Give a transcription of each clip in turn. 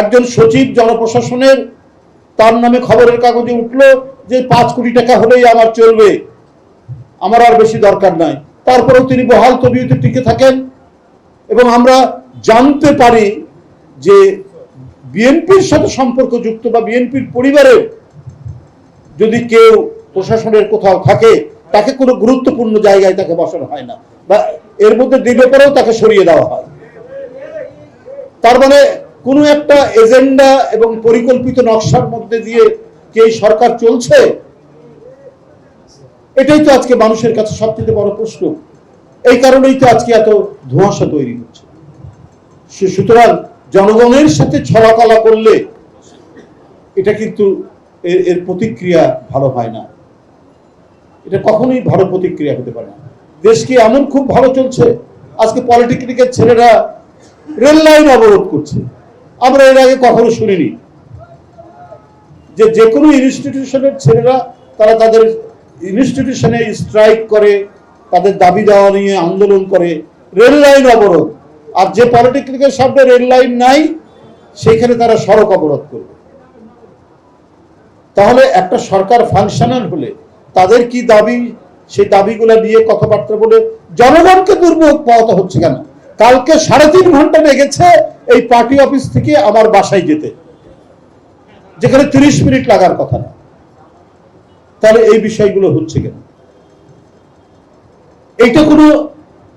একজন সচিব জনপ্রশাসনের, তার নামে খবরের কাগজে উঠল যে পাঁচ কোটি টাকা হলেই আমার চলবে। আমার আর বেশি দরকার নাই। তারপরেও তিনি বহাল তবিয়তে টিকে থাকেন এবং আমরা জানতে পারি যে বিএনপির সাথে সম্পর্কযুক্ত বা বিএনপির পরিবারের যদি কেউ প্রশাসনের কোথাও থাকে, তাকে কোনো গুরুত্বপূর্ণ জায়গায় তাকে বসানো হয় না বা এর মধ্যে দিলে পরেও তাকে সরিয়ে দেওয়া হয়। তার মানে কোনো একটা এজেন্ডা এবং পরিকল্পিত নকশার মধ্যে দিয়ে কি সরকার চলছে? এটাই তো আজকে মানুষের কাছে সবচেয়ে বড় প্রশ্ন। এই কারণেই তো আজকে এত ধোঁয়াশা তৈরি হচ্ছে। সু- সুতরাং জনগণের সাথে ছলাকলা করলে এটা কিন্তু এর এর প্রতিক্রিয়া ভালো হয় না। এটা কখনোই ভালো প্রতিক্রিয়া হতে পারে না। দেশ কি এমন খুব ভালো চলছে? আজকে পলিটেকনিকের ছেলেরা রেল লাইন অবরোধ করছে। আমরা এর আগে কখনো শুনিনি যে যে কোনো ইনস্টিটিউশনের ছেলেরা তারা তাদের ইনস্টিটিউশনে স্ট্রাইক করে, তাদের দাবি দেওয়া নিয়ে আন্দোলন করে, রেল লাইন অবরোধ। আর যে পলিটেকনিকের সামনে রেল লাইন নাই, সেখানে তারা সড়ক অবরোধ করবে। তাহলে একটা সরকার ফাংশনাল হলে তাদের কি দাবি? সেই দাবিগুলো নিয়ে কথাবার্তা বলে জনগণকে দুর্ভোগ পাওয়াতে হচ্ছে কেন? কালকে সাড়ে তিন ঘণ্টা লেগেছে এই পার্টি অফিস থেকে আমার বাসায় যেতে। যেখানে তিরিশ মিনিট লাগার কথা না। তাহলে এই বিষয়গুলো হচ্ছে কেন? এইটা কোনো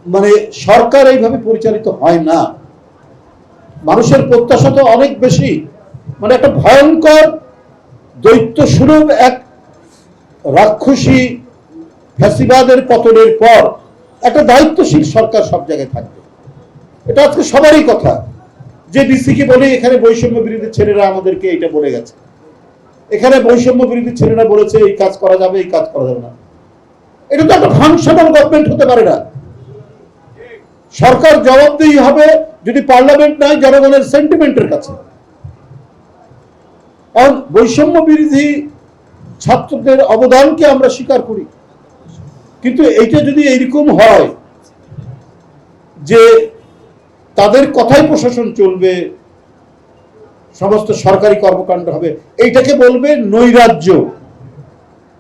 মানে সরকার এইভাবে পরিচালিত হয় না। মানুষের প্রত্যাশা তো অনেক বেশি। মানে একটা ভয়ঙ্কর দৈত্য সুলভ এক রাক্ষসী ফ্যাসিবাদের পতনের পর একটা দায়িত্বশীল সরকার সব জায়গায় থাকবে। এটা আজকে সবারই কথা। যে ডিসিকে বলে এখানে বৈষম্য বিরোধী ছেলেরা আমাদেরকে এটা বলে গেছে। এখানে বৈষম্য বিরোধী ছেলেরা বলেছে, এই কাজ করা যাবে, এই কাজ করা যাবে না। এটা তো একটা ফাংশনাল গভর্নমেন্ট হতে পারে না। সরকার জবাবদেহি হবে যদি পার্লামেন্ট নাই, জনগণের সেন্টিমেন্টের কাছে। বৈষম্য বিরোধী ছাত্রদের অবদানকে আমরা স্বীকার করি। কিন্তু এইটা যদি এইরকম হয় যে তাদের কথাই প্রশাসন চলবে, সমস্ত সরকারি কর্মকাণ্ড হবে। এইটাকে বলবে নৈরাজ্য।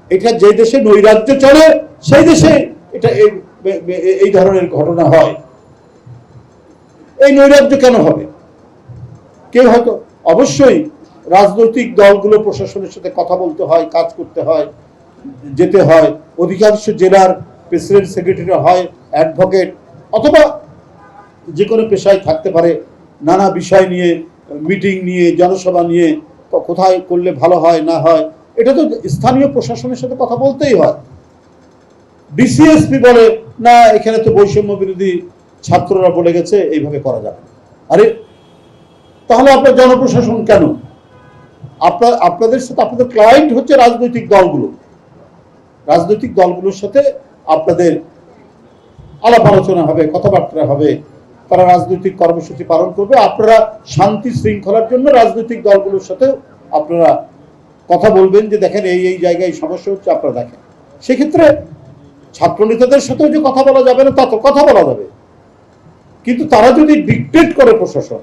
এটা যে দেশে নৈরাজ্য চলে, সেই দেশে এটা এই- ধরনের ঘটনা হয়। এই নৈরাজ্য কেন হবে? কেউ হয়তো, অবশ্যই রাজনৈতিক দলগুলো প্রশাসনের সাথে কথা বলতে হয়, কাজ করতে হয়, যেতে হয়। অধিকাংশ জেলার প্রেসিডেন্ট সেক্রেটারি হয়, অ্যাডভোকেট, অথবা যে কোনো পেশায় থাকতে পারে, নানা বিষয় নিয়ে মিটিং নিয়ে, জনসভা নিয়ে কোথায় করলে ভালো হয়, না হয়, এটা তো স্থানীয় প্রশাসনের সাথে কথা বলতেই হয়। ডিসিএসপি বলে, না, এখানে তো বৈষম্য বিরোধী ছাত্ররা বলে গেছে, এইভাবে করা যাবে আরে, তাহলে আপনার জনপ্রশাসন কেন? আপনার, আপনাদের সাথে, আপনাদের ক্লায়েন্ট হচ্ছে রাজনৈতিক দলগুলো। রাজনৈতিক দলগুলোর সাথে আপনাদের আলাপ আলোচনা হবে, কথাবার্তা হবে তারা রাজনৈতিক কর্মসূচি পালন করবে। আপনারা শান্তি শৃঙ্খলার জন্য রাজনৈতিক দলগুলোর সাথে আপনারা কথা বলবেন যে, দেখেন, এই এই জায়গায় সমস্যা হচ্ছে, আপনারা দেখেন। সেক্ষেত্রে ছাত্র নেতাদের সাথেও যে কথা বলা যাবে না, তা তো কথা বলা যাবে। কিন্তু তারা যদি ডিকটেট করে প্রশাসন,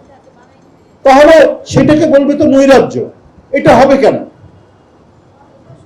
তাহলে সেটাকে বলবে তো নৈরাজ্য। এটা হবে কেন?